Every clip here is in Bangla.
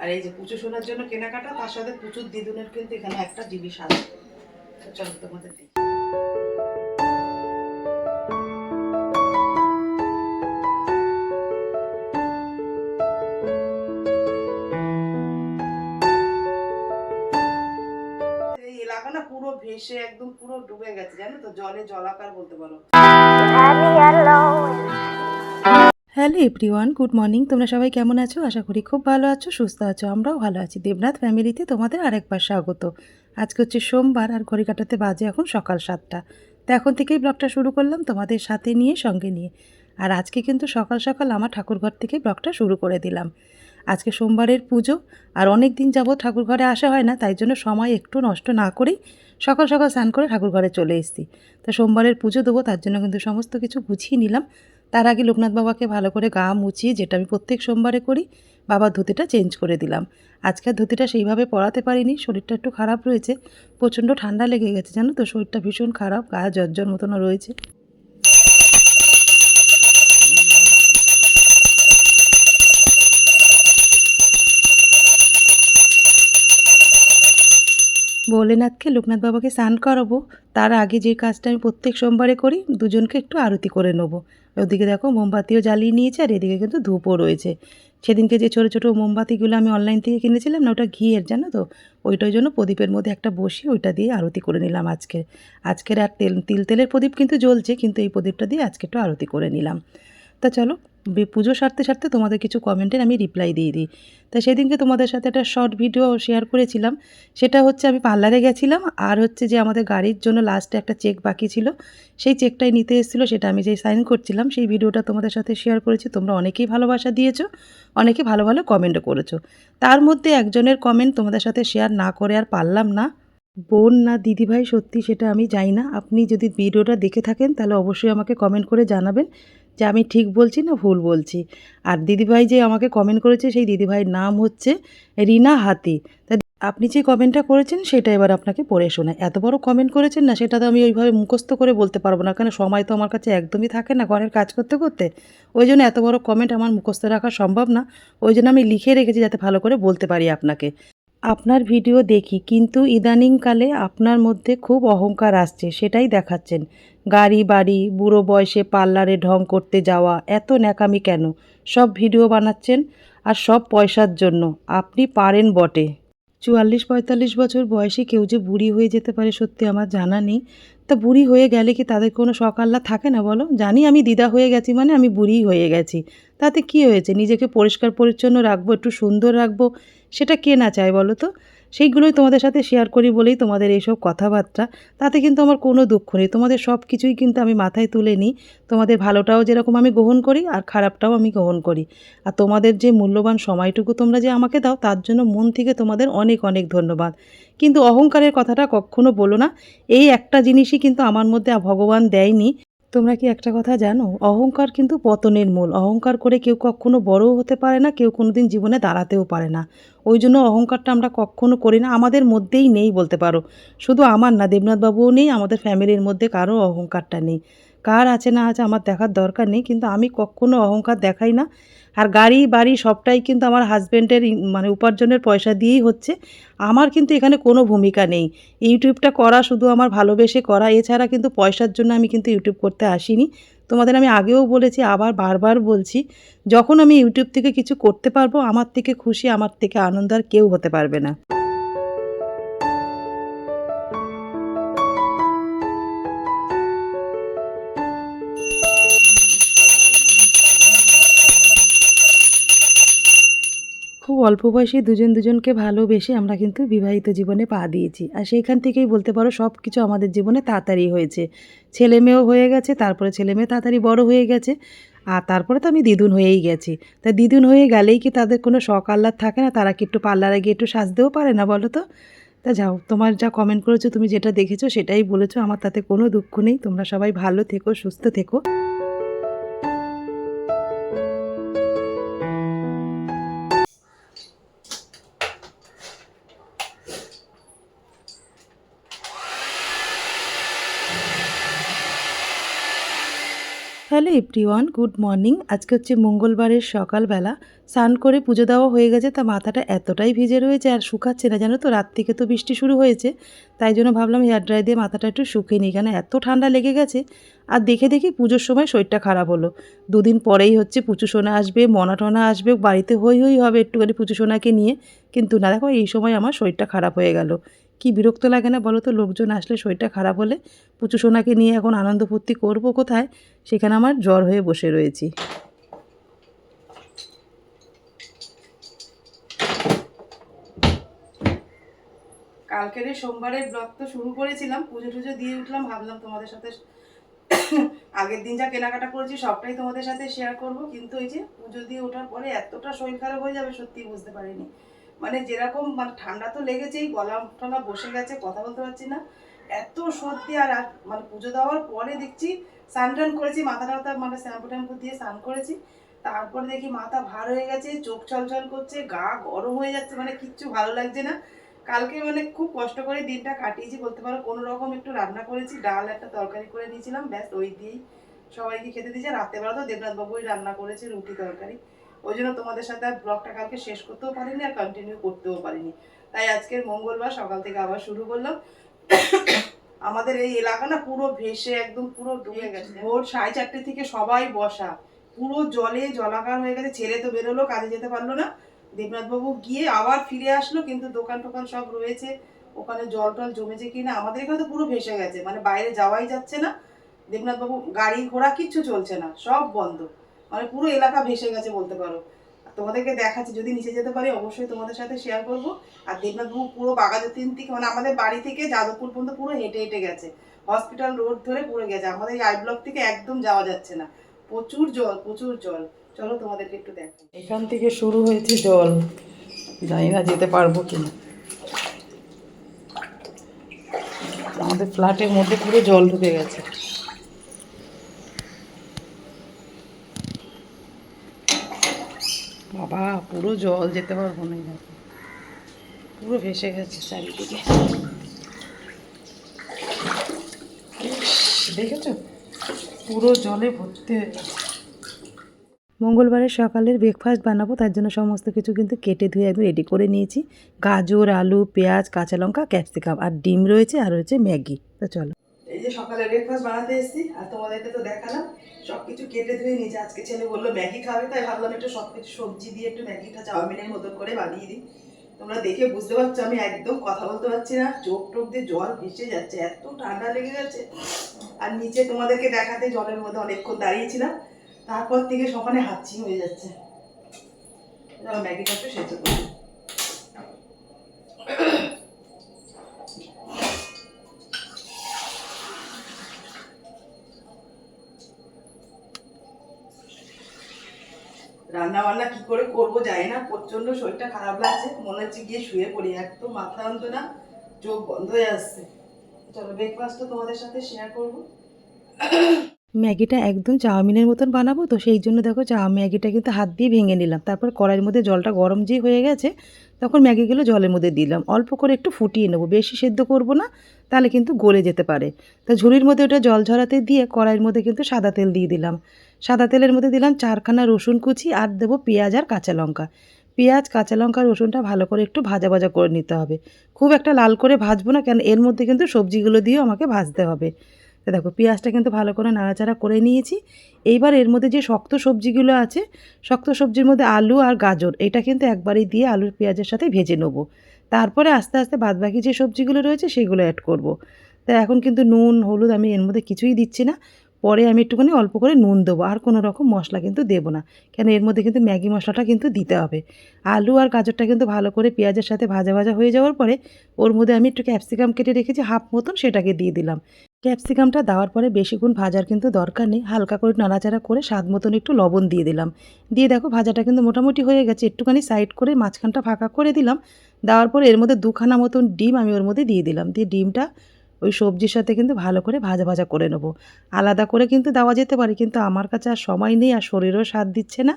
আর এই যে পুজো শোনার জন্য কেনাকাটা, তার সাথে প্রচুর দিদুনের কিন্তু এখানে একটা জিনিস আছে। চলো তোমাদের পুরো ভেসে একদম পুরো ডুবে গেছে, জানো তো? জলে জলাকার বলতে পারো। Hello everyone, good morning. তোমরা সবাই কেমন আছো? আশা করি খুব ভালো আছো, সুস্থ আছো, আমরাও ভালো আছি। দেবনাথ ফ্যামিলিতে তোমাদের আরেকবার স্বাগত। আজকে হচ্ছে সোমবার আর ঘড়ি কাটাতে বাজে এখন সকাল সাতটা। তো এখন থেকেই ব্লগটা শুরু করলাম তোমাদের সাথে নিয়ে, সঙ্গে নিয়ে। আর আজকে কিন্তু সকাল সকাল আমার ঠাকুরঘর থেকে ব্লগটা শুরু করে দিলাম। আজকে সোমবারের পুজো আর অনেক দিন যাবত ঠাকুর ঘরে আসা হয় না, তাই জন্য সময় একটু নষ্ট না করেই সকাল সকাল স্নান করে ঠাকুর ঘরে চলে এসেছি। তো সোমবারের পুজো দেবো, তার জন্য কিন্তু সমস্ত কিছু গুছিয়ে নিলাম। তার আগে লোকনাথ বাবাকে ভালো করে গা মুছিয়ে যেটা আমি প্রত্যেক সোমবারে করি, বাবার ধুতিটা চেঞ্জ করে দিলাম। আজকের ধুতিটা সেইভাবে পরাতে পারিনি, শরীরটা একটু খারাপ রয়েছে, প্রচণ্ড ঠান্ডা লেগে গেছে, জানো তো? শরীরটা ভীষণ খারাপ, গা জর্জর মতনও রয়েছে। ভোলেনাথকে লোকনাথ বাবাকে স্নান করাবো, তার আগে যে কাজটা আমি প্রত্যেক সোমবারে করি, দুজনকে একটু আরতি করে নেব। ওদিকে দেখো মোমবাতিও জ্বালিয়ে নিয়েছে, আর এদিকে কিন্তু ধূপও রয়েছে। সেদিনকে যে ছোটো ছোটো মোমবাতিগুলো আমি অনলাইন থেকে কিনেছিলাম না, ওটা ঘিয়ের, জানো তো? ওইটার জন্য প্রদীপের মধ্যে একটা বসি ওইটা দিয়ে আরতি করে নিলাম আজকে আজকের আর তেল, তিল তেলের প্রদীপ কিন্তু জ্বলছে, কিন্তু এই প্রদীপটা দিয়ে আজকে একটু আরতি করে নিলাম। তা চলো পুজো সারতে সারতে তোমাদের কিছু কমেন্টের আমি রিপ্লাই দিয়ে দিই। তা সেদিনকে তোমাদের সাথে একটা শর্ট ভিডিও শেয়ার করেছিলাম। সেটা হচ্ছে আমি পার্লারে গেছিলাম আর হচ্ছে যে আমাদের গাড়ির জন্য লাস্টে একটা চেক বাকি ছিল। সেই চেকটাই নিতে এসেছিল, সেটা আমি যে সাইন করছিলাম, সেই ভিডিওটা তোমাদের সাথে শেয়ার করেছি। তোমরা অনেকেই ভালোবাসা দিয়েছ, অনেকে ভালো ভালো কমেন্টও করেছ। তার মধ্যে একজনের কমেন্ট তোমাদের সাথে শেয়ার না করে আর পারলাম না। বোন না দিদিভাই সত্যি সেটা আমি জানি না। আপনি যদি ভিডিওটা দেখে থাকেন, তাহলে অবশ্যই আমাকে কমেন্ট করে জানাবেন। যে আমি ঠিক বলছি না ভুল বলছি? আর দিদিভাই যে আমাকে কমেন্ট করেছে, সেই দিদিভাইয়ের নাম হচ্ছে রিনা হাতি। তা আপনি যে কমেন্টটা করেছেন, সেটা এবার আপনাকে পড়ে শোনায়। এত বড় কমেন্ট করেছেন না, সেটা তো আমি ওইভাবে মুখস্থ করে বলতে পারব না। কারণ সময় তো আমার কাছে একদমই থাকে না ঘরের কাজ করতে করতে। ওই জন্য এত বড় কমেন্ট আমার মুখস্থ রাখা সম্ভব না। ওই জন্য আমি লিখে রেখেছি যাতে ভালো করে বলতে পারি আপনাকে। আপনার ভিডিও দেখি, কিন্তু ইদানিংকালে আপনার মধ্যে খুব অহংকার আসছে, সেটাই দেখাচ্ছেন। গাড়ি, বাড়ি, বুড়ো বয়সে পার্লারে ঢং করতে যাওয়া, এত ন্যাকামি কেন? সব ভিডিও বানাচ্ছেন আর সব পয়সার জন্য। আপনি পারেন বটে। চুয়াল্লিশ পঁয়তাল্লিশ বছর বয়সে কেউ যে বুড়ি হয়ে যেতে পারে সত্যি আমার জানা নেই। তা বুড়ি হয়ে গেলে কি তাদের কোনো সকাল্লা থাকে না বলো? জানি আমি দিদা হয়ে গেছি মানে আমি বুড়ি হয়ে গেছি। তাতে কি হয়েছে? নিজেকে পরিষ্কার পরিচ্ছন্ন রাখব, একটু সুন্দর রাখব সেটা কে না চায় বলো তো? সেইগুলোই তোমাদের সাথে শেয়ার করি বলেই তোমাদের এইসব কথাবার্তা। তাতে কিন্তু আমার কোনো দুঃখ নেই। তোমাদের সব কিছুই কিন্তু আমি মাথায় তুলে নিই। তোমাদের ভালোটাও যেরকম আমি গ্রহণ করি আর খারাপটাও আমি গ্রহণ করি। আর তোমাদের যে মূল্যবান সময়টুকু তোমরা যে আমাকে দাও, তার জন্য মন থেকে তোমাদের অনেক অনেক ধন্যবাদ। কিন্তু অহংকারের কথাটা কখনো বলো না। এই একটা জিনিসই কিন্তু আমার মধ্যে ভগবান দেয়নি। তোমরা কি একটা কথা জানো? অহংকার কিন্তু পতনের মূল। অহংকার করে কেউ কখনো বড়ও হতে পারে না, কেউ কোনোদিন জীবনে দাঁড়াতেও পারে না। ওই জন্য অহংকারটা আমরা কখনো করি না, আমাদের মধ্যেই নেই বলতে পারো। শুধু আমার না, দেবনাথবাবুও নেই, আমাদের ফ্যামিলির মধ্যে কারও অহংকারটা নেই। কার আছে না আছে আমার দেখার দরকার নেই, কিন্তু আমি কখনো অহংকার দেখাই না। আর গাড়ি, বাড়ি সবটাই কিন্তু আমার হাজব্যান্ডের মানে উপার্জনের পয়সা দিয়েই হচ্ছে। আমার কিন্তু এখানে কোনো ভূমিকা নেই। ইউটিউবটা করা শুধু আমার ভালোবেসে করা, এছাড়া কিন্তু পয়সার জন্য আমি কিন্তু ইউটিউব করতে আসিনি। তোমাদের আমি আগেও বলেছি, আবার বারবার বলছি, যখন আমি ইউটিউব থেকে কিছু করতে পারব, আমার থেকে খুশি, আমার থেকে আনন্দ আর কেউ হতে পারবে না। খুব অল্প বয়সে দুজন দুজনকে ভালোবেসে আমরা কিন্তু বিবাহিত জীবনে পা দিয়েছি। আর সেইখান থেকেই বলতে পারো সব কিছু আমাদের জীবনে তাড়াতাড়ি হয়েছে। ছেলে মেয়েও হয়ে গেছে, তারপরে ছেলে মেয়ে তাড়াতাড়ি বড় হয়ে গেছে, আর তারপরে তো আমি দিদুন হয়েই গেছি। তা দিদুন হয়ে গেলেই কি তাদের কোনো শখ আহ্লাদ থাকে না? তারা কি একটু পার্লারে গিয়ে একটু সাজতেও পারে না বলো তো? তা যাও, তোমার যা কমেন্ট করেছ, তুমি যেটা দেখেছ সেটাই বলেছ। আমার তাতে কোনো দুঃখ নেই। তোমরা সবাই ভালো থেকো, সুস্থ থেকো। Hello everyone, good morning. আজকে হচ্ছে মঙ্গলবারের সকালবেলা। স্নান করে পুজো দেওয়া হয়ে গেছে, তা মাথাটা এতটাই ভিজে রয়েছে আর শুকাচ্ছে না। জানো তো, রাত থেকে তো বৃষ্টি শুরু হয়েছে, তাই জন্য ভাবলাম হেয়ার ড্রাই দিয়ে মাথাটা একটু শুকিয়ে নিই। কেন এত ঠান্ডা লেগে গেছে, আর দেখে দেখি পুজোর সময় শরীরটা খারাপ হলো। দুদিন পরেই হচ্ছে পুচু সোনা আসবে, মনা টনা আসবে, বাড়িতে হই হই হবে একটুখানি পুচু সোনাকে নিয়ে। কিন্তু না, দেখো এই সময় আমার শরীরটা খারাপ হয়ে গেল। কি বিরক্ত লাগে না বলো তো? লোকজন আসলে শরীরটা খারাপ হলে পুচু সোনাকে নিয়ে এখন আনন্দ ফুর্তি করব কোথায়? সেখানে আমার জ্বর হয়ে বসে রয়েছি। কালকের সোমবারের ব্লগ তো শুরু করেছিলাম, পুজো টুজো দিয়ে উঠলাম, ভাবলাম তোমাদের সাথে আগের দিন যা কেনাকাটা করেছি সবটাই তোমাদের সাথে শেয়ার করব, কিন্তু এই যে পুজো দিয়ে ওঠার পরে এতটা শরীর খারাপ হয়ে যাবে সত্যি বুঝতে পারিনি। মানে যেরকম মানে ঠান্ডা তো লেগেছেই, গলা টলা বসে গেছে, কথা বলতে পারছি না। এত সর্দি আর মানে পুজো দেওয়ার পরে দেখছি স্নান টান করেছি, মাথা টাথা মানে শ্যাম্পু ট্যাম্পু দিয়ে স্নান করেছি। তারপরে দেখি মাথা ভার হয়ে গেছে, চোখ ছলছল করছে, গা গরম হয়ে যাচ্ছে মানে কিচ্ছু ভালো লাগছে না। কালকে মানে খুব কষ্ট করে দিনটা কাটিয়েছি, বলতে পারো কোনো রকম একটু রান্না করেছি, ডাল একটা তরকারি করে নিয়েছিলাম, ব্যাস ওই দিয়েই সবাইকে খেতে দিয়েছে। রাত্রেবেলা তো দেবনাথ বাবুই রান্না করেছে, রুটি তরকারি। ওই জন্য তোমাদের সাথে আর ব্লগটা কালকে শেষ করতেও পারিনি আর কন্টিনিউ করতেও পারিনি। তাই আজকের মঙ্গলবার সকাল থেকে আবার শুরু করলাম। আমাদের এই এলাকা না পুরো ভেসে একদম পুরো ডুবে গেছে। ভোর সাড়ে চারটে থেকে সবাই বসা। পুরো জলে জলাকার হয়ে গেছে ছেলে তো বেরোলো কাজে যেতে পারল না। দেবনাথবাবু গিয়ে আবার ফিরে আসলো কিন্তু দোকান টোকান সব রয়েছে। ওখানে জল টল জমেছে কিনা আমাদের এখানে তো পুরো ভেসে গেছে। মানে বাইরে যাওয়াই যাচ্ছে না। দেবনাথবাবু গাড়ি ঘোড়া কিচ্ছু চলছে না সব বন্ধ। মানে পুরো এলাকা ভেসে গেছে বলতে পারো। তোমাদেরকে দেখাচ্ছি, যদি নিচে যেতে পারি অবশ্যই তোমাদের সাথে শেয়ার করব। আর দেবনাথবাবু পুরো বাগাজতিন থেকে মানে আমাদের বাড়ি থেকে যাদবপুর পর্যন্ত পুরো হেঁটে হেঁটে গেছে। হসপিটাল রোড ধরে পুরো গেছে। আমাদের এই আই ব্লক থেকে একদম যাওয়া যাচ্ছে না। প্রচুর জল প্রচুর জল। চলো তোমাদেরকে একটু দেখো এখান থেকে শুরু হয়েছে জল। জানি না যেতে পারব কিনা। আমাদের ফ্ল্যাটের মধ্যে পুরো জল ঢুকে গেছে। বাবা পুরো জল যেতে পারব না। দেখো পুরো ভেসে গেছে চারিদিকে। দেখেছ? পুরো জলে ভর্তি মঙ্গলবারের সকালের ব্রেকফাস্ট বানাবো, তার জন্য সমস্ত কিছু কিন্তু কেটে ধুয়ে একদম রেডি করে নিয়েছি। গাজর, আলু, পেঁয়াজ, কাঁচা লঙ্কা ক্যাপসিকাম আর ডিম রয়েছে, আর রয়েছে ম্যাগি। তো চলো। এই যে সকালে ব্রেকফাস্ট বানাতে এসেছি, আর তোমাদেরকে তো দেখালাম সব কিছু কেটে ধুয়ে নিয়েছি আজকে ছেলে বলল ম্যাগি খাবে, তাই ভাবলাম একটু সব কিছু সবজি দিয়ে একটু ম্যাগিটা চাউমিনের মতন করে বানিয়ে দিই। তোমরা দেখে বুঝতে পারছ আমি একদম কথা বলতে পারছি না, চোখ টোক দিয়ে জল ভেসে যাচ্ছে, এত ঠান্ডা লেগে গেছে। আর নিচে তোমাদেরকে দেখাতে জলের মধ্যে অনেকক্ষণ দাঁড়িয়েছিলাম, তারপর থেকে সকালে হাঁচি হয়ে যাচ্ছে। ম্যাগিটা একটু সেদ্ধ করি রান্না বান্না কি করে করব জানি না প্রচণ্ড শরীরটা খারাপ লাগছে, মনে হচ্ছে গিয়ে শুয়ে পড়ি, একদম মাথা অন্ত না চোখ বন্ধ হয়ে আসছে। চলো ব্রেকফাস্টটা তোমাদের সাথে শেয়ার করব। ম্যাগিটা একদম চাউমিনের মতন বানাবো, তো সেই জন্য দেখো চা ম্যাগিটা কিন্তু হাত দিয়ে ভেঙে নিলাম। তারপর কড়াইয়ের মধ্যে জলটা গরম যে হয়ে গেছে, তখন ম্যাগিগুলো জলের মধ্যে দিলাম। অল্প করে একটু ফুটিয়ে নেব, বেশি সেদ্ধ করব না, তাহলে কিন্তু গলে যেতে পারে। তো ঝুড়ির মধ্যে ওটা জল ঝরাতে দিয়ে কড়াইয়ের মধ্যে কিন্তু সাদা তেল দিয়ে দিলাম। সাদা তেলের মধ্যে দিলাম চারখানা রসুন কুচি আর দেবো পেঁয়াজ আর কাঁচা লঙ্কা। পেঁয়াজ, কাঁচা লঙ্কা, রসুনটা ভালো করে একটু ভাজা ভাজা করে নিতে হবে। খুব একটা লাল করে ভাজবো না, কেন এর মধ্যে কিন্তু সবজিগুলো দিয়েও আমাকে ভাজতে হবে। তো দেখো, পেঁয়াজটা কিন্তু ভালো করে নাড়াচাড়া করে নিয়েছি। এইবার এর মধ্যে যে শক্ত সবজিগুলো আছে, শক্ত সবজির মধ্যে আলু আর গাজর, এটা কিন্তু একবারই দিয়ে আলুর পেঁয়াজের সাথে ভেজে নেব। তারপরে আস্তে আস্তে বাদবাকি যে সবজিগুলো রয়েছে, সেগুলো অ্যাড করব। তা এখন কিন্তু নুন, হলুদ আমি এর মধ্যে কিছুই দিচ্ছি না। পরে আমি একটুখানি অল্প করে নুন দেবো, আর কোনো রকম মশলা কিন্তু দেবো না। কেন, এর মধ্যে কিন্তু ম্যাগি মশলাটা কিন্তু দিতে হবে। আলু আর গাজরটা কিন্তু ভালো করে পেঁয়াজের সাথে ভাজা ভাজা হয়ে যাওয়ার পরে, ওর মধ্যে আমি একটু ক্যাপসিকাম কেটে রেখেছি হাফ মতন সেটাকে দিয়ে দিলাম। ক্যাপসিকামটা দেওয়ার পরে বেশিক্ষণ ভাজার কিন্তু দরকার নেই। হালকা করে নাড়াচাড়া করে স্বাদ মতন একটু লবণ দিয়ে দিলাম। দিয়ে দেখো ভাজাটা কিন্তু মোটামুটি হয়ে গেছে। একটুখানি সাইড করে মাঝখানটা ফাঁকা করে দিলাম। দেওয়ার পরে এর মধ্যে দুখানা মতন ডিম আমি ওর মধ্যে দিয়ে দিলাম। দিয়ে ডিমটা ওই সবজির সাথে কিন্তু ভালো করে ভাজা ভাজা করে নেব। আলাদা করে কিন্তু দেওয়া যেতে পারে, কিন্তু আমার কাছে আর সময় নেই আর শরীরও স্বাদ দিচ্ছে না।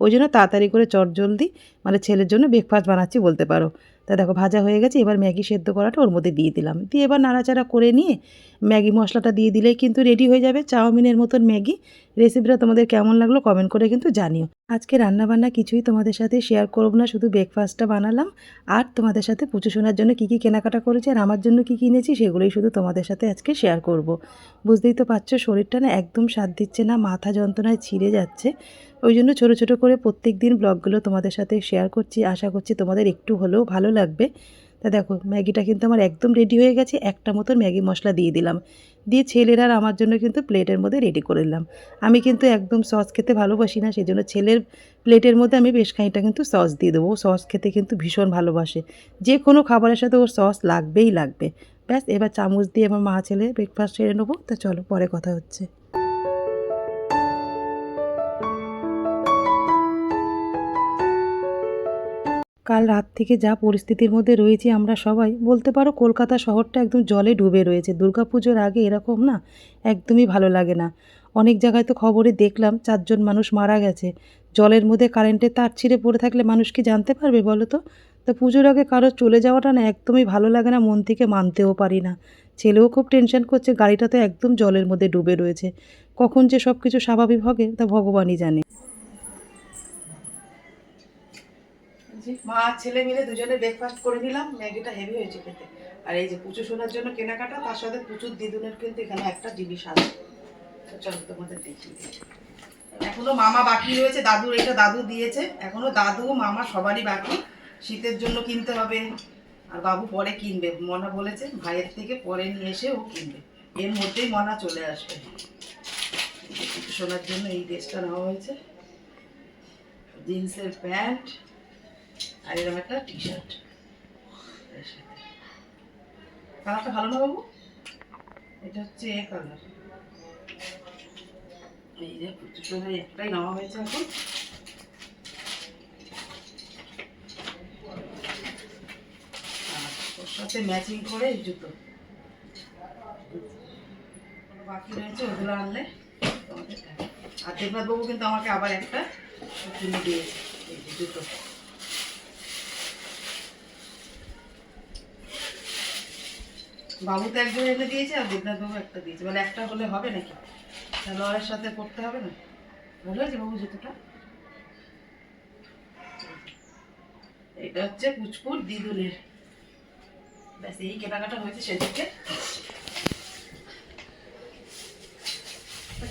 ওই জন্য তাড়াতাড়ি করে চট জলদি মানে ছেলের জন্য ব্রেকফাস্ট বানাচ্ছি বলতে পারো। তা দেখো ভাজা হয়ে গেছে, এবার ম্যাগি সেদ্ধ করাটা ওর মধ্যে দিয়ে দিলাম। দিয়ে এবার নাড়াচাড়া করে নিয়ে ম্যাগি মশলাটা দিয়ে দিলেই কিন্তু রেডি হয়ে যাবে চাউমিনের মতন ম্যাগি। রেসিপিটা তোমাদের কেমন লাগল কমেন্ট করে কিন্তু জানিও। আজকে রান্নাবান্না কিছুই তোমাদের সাথে শেয়ার করব না, শুধু ব্রেকফাস্টটা বানালাম। আর তোমাদের সাথে পুজো শোনার জন্য কী কী কেনাকাটা করেছি আর আমার জন্য কী কিনেছি সেগুলোই শুধু তোমাদের সাথে আজকে শেয়ার করব। বুঝতেই তো পারছ, শরীরটা না একদম সাথ দিচ্ছে না, মাথা যন্ত্রণায় ছিঁড়ে যাচ্ছে। ওই জন্য ছোটো ছোটো করে প্রত্যেক দিন ব্লগগুলো তোমাদের সাথে শেয়ার করছি। আশা করছি তোমাদের একটু হলেও ভালো লাগবে। তা দেখো, ম্যাগিটা কিন্তু আমার একদম রেডি হয়ে গেছে, একটা মতন ম্যাগি মশলা দিয়ে দিলাম। দিয়ে ছেলেরা আমার জন্য কিন্তু প্লেটের মধ্যে রেডি করে নিলাম। আমি কিন্তু একদম সস খেতে ভালোবাসি না সেই জন্য ছেলের প্লেটের মধ্যে আমি বেশ খানিকটা কিন্তু সস দিয়ে দেবো। সস খেতে কিন্তু ভীষণ ভালোবাসে। যে কোনো খাবারের সাথে ওর সস লাগবেই লাগবে। ব্যাস, এবার চামচ দিয়ে আমার মা ছেলে ব্রেকফাস্ট সেরে নেব। তা চলো, পরে কথা হচ্ছে। কাল রাত থেকে যা পরিস্থিতির মধ্যে রয়েছি আমরা সবাই, বলতে পারো কলকাতা শহরটা একদম জলে ডুবে রয়েছে। দুর্গাপুজোর আগে এরকম না, একদমই ভালো লাগে না। অনেক জায়গায় তো খবরে দেখলাম চারজন মানুষ মারা গেছে। জলের মধ্যে কারেন্টের তার ছিঁড়ে পড়ে থাকলে মানুষ কি জানতে পারবে বলো তো? তো পুজোর আগে কারও চলে যাওয়াটা না একদমই ভালো লাগে না, মন থেকে মানতেও পারি না। ছেলেও খুব টেনশন করছে, গাড়িটা তো একদম জলের মধ্যে ডুবে রয়েছে। কখন যে সব কিছু স্বাভাবিক হবে তা ভগবানই জানে। মা আর ছেলে মিলে দুজনে ব্রেকফাস্ট করে নিলাম, ম্যাগিটা হেভি হয়েছে খেতে। আর এই যে পুজো শোনার জন্য কেনাকাটা, তার সাথে প্রচুর দিদুনের কিন্তু এখানে একটা জিনিস আছে। তো তোমাদের দেখি। এখনও মামা বাকি রয়েছে দাদুর এটা দাদু দিয়েছে। এখনও দাদু, মামা সবারই বাকি। শীতের জন্য কিনতে হবে। আর বাবু পরে কিনবে, মনা বলেছে ভাইয়ের থেকে পরে নিয়ে এসে ও কিনবে। এর মধ্যেই মনা চলে আসবে। শোনার জন্য এই ড্রেসটা নেওয়া হয়েছে। জিন্সের প্যান্ট। আর এরকম একটা টি শার্ট কালারটা ভালো না বাবু? এটা হচ্ছে এ কালার। এই যে পুজোর একটাই নেওয়া হয়েছে এখন। ওর সাথে ম্যাচিং করে জুতো। বাকি রয়েছে ওগুলো আনলে তোমাদের আর দেবনাথ বাবু কিন্তু আমাকে আবার একটা কিনে দিয়েছে জুতো। বাবু তো একজন এনে দিয়েছে আর দেবনাথ বাবু একটা দিয়েছে। মানে একটা হলে হবে নাকি? সালোয়ারের সাথে করতে হবে না? ভালো হয়েছে বাবু জুতোটা? এটা হচ্ছে পুচপুর দিদুলের ব্যাস, এই কেনাকাটা হয়েছে সেদিকে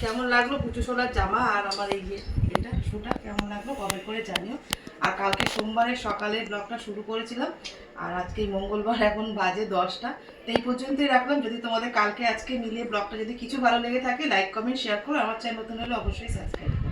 কেমন লাগল পুজো সোনার জামা আর আমার এই যে এটা শুটা কেমন লাগল? কমেন্ট করে জানিও। আর কালকে সোমবারের সকালে ব্লগটা শুরু করেছিলাম, আর আজকে মঙ্গলবার এখন বাজে দশটা। তো এই পর্যন্তই রাখলাম। যদি তোমাদের কালকে আজকে মিলিয়ে ব্লগটা যদি কিছু ভালো লেগে থাকে লাইক কমেন্ট শেয়ার করো। আমার চ্যানেল নতুন হলে অবশ্যই সাবস্ক্রাইব